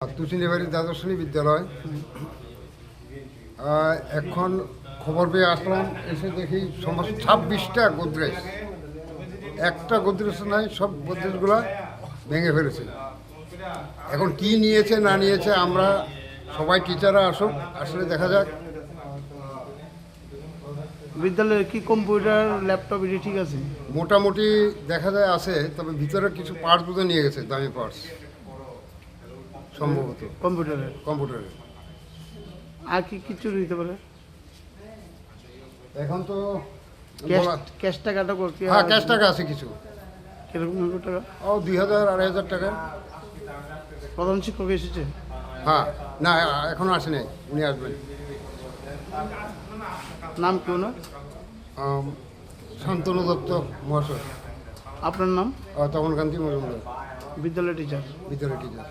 তুচিনিবাড়ি দ্বাদশ শ্রেণি বিদ্যালয় এখন খবর পেয়ে আসলাম এসে দেখি সমস্ত ছাব্বিশটা গোদরেজ। একটা গোদরেজ নাই সব গোদরেজগুলো ভেঙে ফেলেছে। এখন কি নিয়েছে না নিয়েছে আমরা সবাই টিচাররা আসুক আসলে দেখা যাক। বিদ্যালয়ে কি কম্পিউটার ল্যাপটপ এটি ঠিক আছে? মোটামুটি দেখা যায় আছে তবে ভিতরে কিছু পার্টস নিয়ে গেছে দামি পার্টস সম্ভবত। কম্পিউটারের কম্পিউটারে। আর কি কি চুরি হতে পারে? এখন তো বলা- ক্যাশ টাকাটা কর- কি হ্যাঁ ক্যাশ টাকা আছে কিছু। কীরকম টাকা? ও দুই হাজার আড়াই হাজার টাকা। প্রধান শিক্ষক এসেছে? হ্যাঁ না এখনও আসে নাই উনি আসবেন। নাম কেউ না আম, শান্তনু দত্ত মহাশয়। আপনার নাম? তপন কান্তি মজুমদার। বিদ্যালয় টিচার বিদ্যালয় টিচার